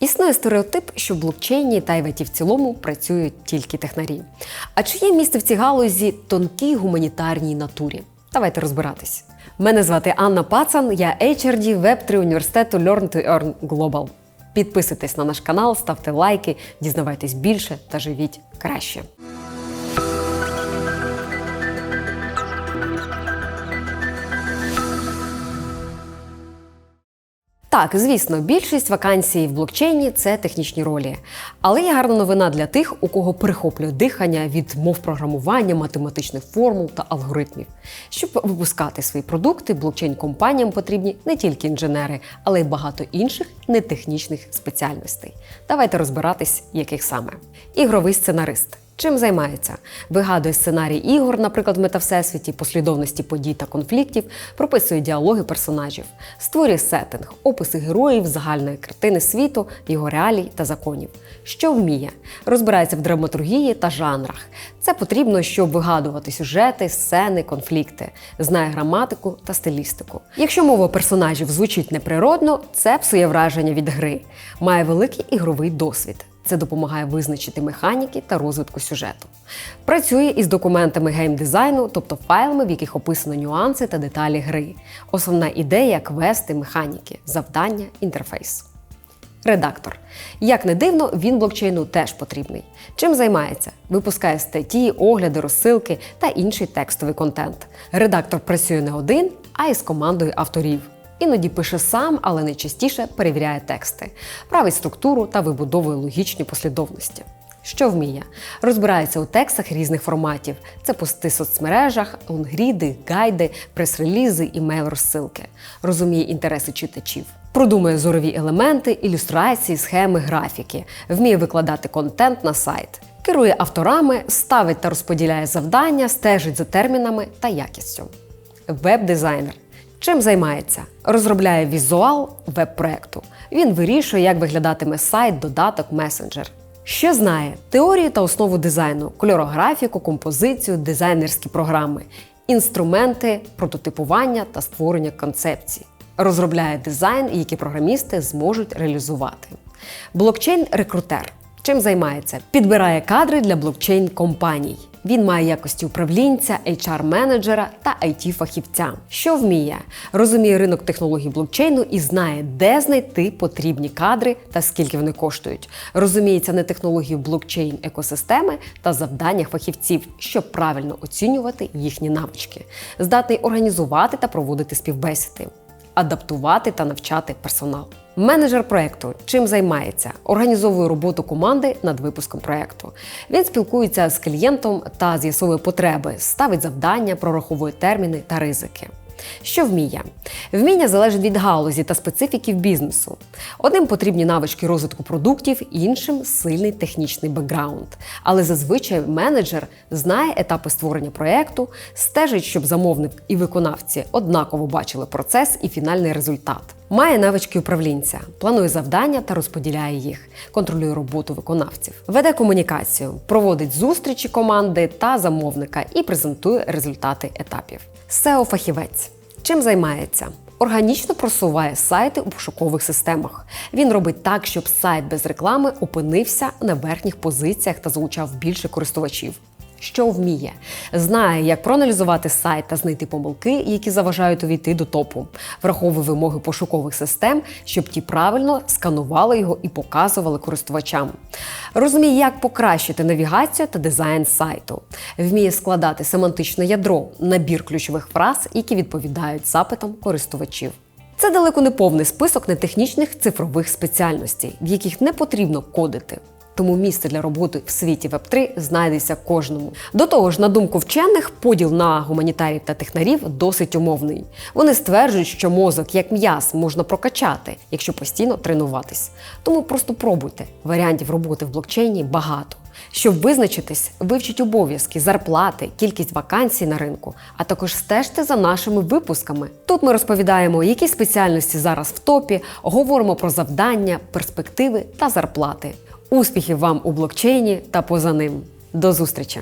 Існує стереотип, що в блокчейні та й в в цілому працюють тільки технарі. А чи є місце в цій галузі тонкій гуманітарній натурі? Давайте розбиратись. Мене звати Анна Пацан, я HRD Web3 університету Learn to Earn Global. Підписуйтесь на наш канал, ставте лайки, дізнавайтесь більше та живіть краще. Так, звісно, більшість вакансій в блокчейні це технічні ролі. Але є гарна новина для тих, у кого перехоплює дихання від мов програмування, математичних формул та алгоритмів. Щоб випускати свої продукти, блокчейн-компаніям потрібні не тільки інженери, але й багато інших нетехнічних спеціальностей. Давайте розбиратись, яких саме. Ігровий сценарист. Чим займається? Вигадує сценарій ігор, наприклад, в метавсесвіті, послідовності подій та конфліктів, прописує діалоги персонажів, створює сеттинг, описи героїв, загальної картини світу, його реалій та законів. Що вміє? Розбирається в драматургії та жанрах. Це потрібно, щоб вигадувати сюжети, сцени, конфлікти, знає граматику та стилістику. Якщо мова персонажів звучить неприродно, це псує враження від гри, має великий ігровий досвід. Це допомагає визначити механіки та розвитку сюжету. Працює із документами геймдизайну, тобто файлами, в яких описано нюанси та деталі гри. Основна ідея квести, механіки, завдання, інтерфейс. Редактор. Як не дивно, він блокчейну теж потрібний. Чим займається? Випускає статті, огляди, розсилки та інший текстовий контент. Редактор працює не один, а й з командою авторів. Іноді пише сам, але найчастіше перевіряє тексти, править структуру та вибудовує логічні послідовності. Що вміє? Розбирається у текстах різних форматів: це пости в соцмережах, лонгріди, гайди, прес-релізи, імейл-розсилки. Розуміє інтереси читачів. Продумує зорові елементи, ілюстрації, схеми, графіки, вміє викладати контент на сайт. Керує авторами, ставить та розподіляє завдання, стежить за термінами та якістю. Веб-дизайнер. Чим займається? Розробляє візуал веб-проекту. Він вирішує, як виглядатиме сайт, додаток, месенджер. Що знає теорію та основу дизайну, кольорографіку, композицію, дизайнерські програми, інструменти, прототипування та створення концепцій. Розробляє дизайн, який програмісти зможуть реалізувати. Блокчейн-рекрутер. Чим займається? Підбирає кадри для блокчейн-компаній. Він має якості управлінця, HR-менеджера та IT-фахівця. Що вміє? Розуміє ринок технологій блокчейну і знає, де знайти потрібні кадри та скільки вони коштують. Розуміється на технології блокчейн екосистеми та завданнях фахівців, щоб правильно оцінювати їхні навички, здатний організувати та проводити співбесіди адаптувати та навчати персонал. Менеджер проекту чим займається? Організовує роботу команди над випуском проекту. Він спілкується з клієнтом та з'ясовує потреби, ставить завдання, прораховує терміни та ризики. Що вміє? Вміння залежить від галузі та специфіків бізнесу. Одним потрібні навички розвитку продуктів, іншим сильний технічний бекграунд. Але зазвичай менеджер знає етапи створення проєкту, стежить, щоб замовник і виконавці однаково бачили процес і фінальний результат. Має навички управлінця, планує завдання та розподіляє їх, контролює роботу виконавців, веде комунікацію, проводить зустрічі команди та замовника і презентує результати етапів. SEO-фахівець. Чим займається? Органічно просуває сайти у пошукових системах. Він робить так, щоб сайт без реклами опинився на верхніх позиціях та залучав більше користувачів. Що вміє, знає, як проаналізувати сайт та знайти помилки, які заважають увійти до топу, враховує вимоги пошукових систем, щоб ті правильно сканували його і показували користувачам. Розуміє, як покращити навігацію та дизайн сайту, вміє складати семантичне ядро, набір ключових фраз, які відповідають запитам користувачів. Це далеко не повний список нетехнічних цифрових спеціальностей, в яких не потрібно кодити тому місце для роботи в світі Web3 знайдеться кожному. До того ж, на думку вчених, поділ на гуманітарів та технарів досить умовний. Вони стверджують, що мозок як м'яз можна прокачати, якщо постійно тренуватись. Тому просто пробуйте. Варіантів роботи в блокчейні багато. Щоб визначитись, вивчіть обов'язки, зарплати, кількість вакансій на ринку, а також стежте за нашими випусками. Тут ми розповідаємо, які спеціальності зараз в топі, говоримо про завдання, перспективи та зарплати. Успіхів вам у блокчейні та поза ним. До зустрічі!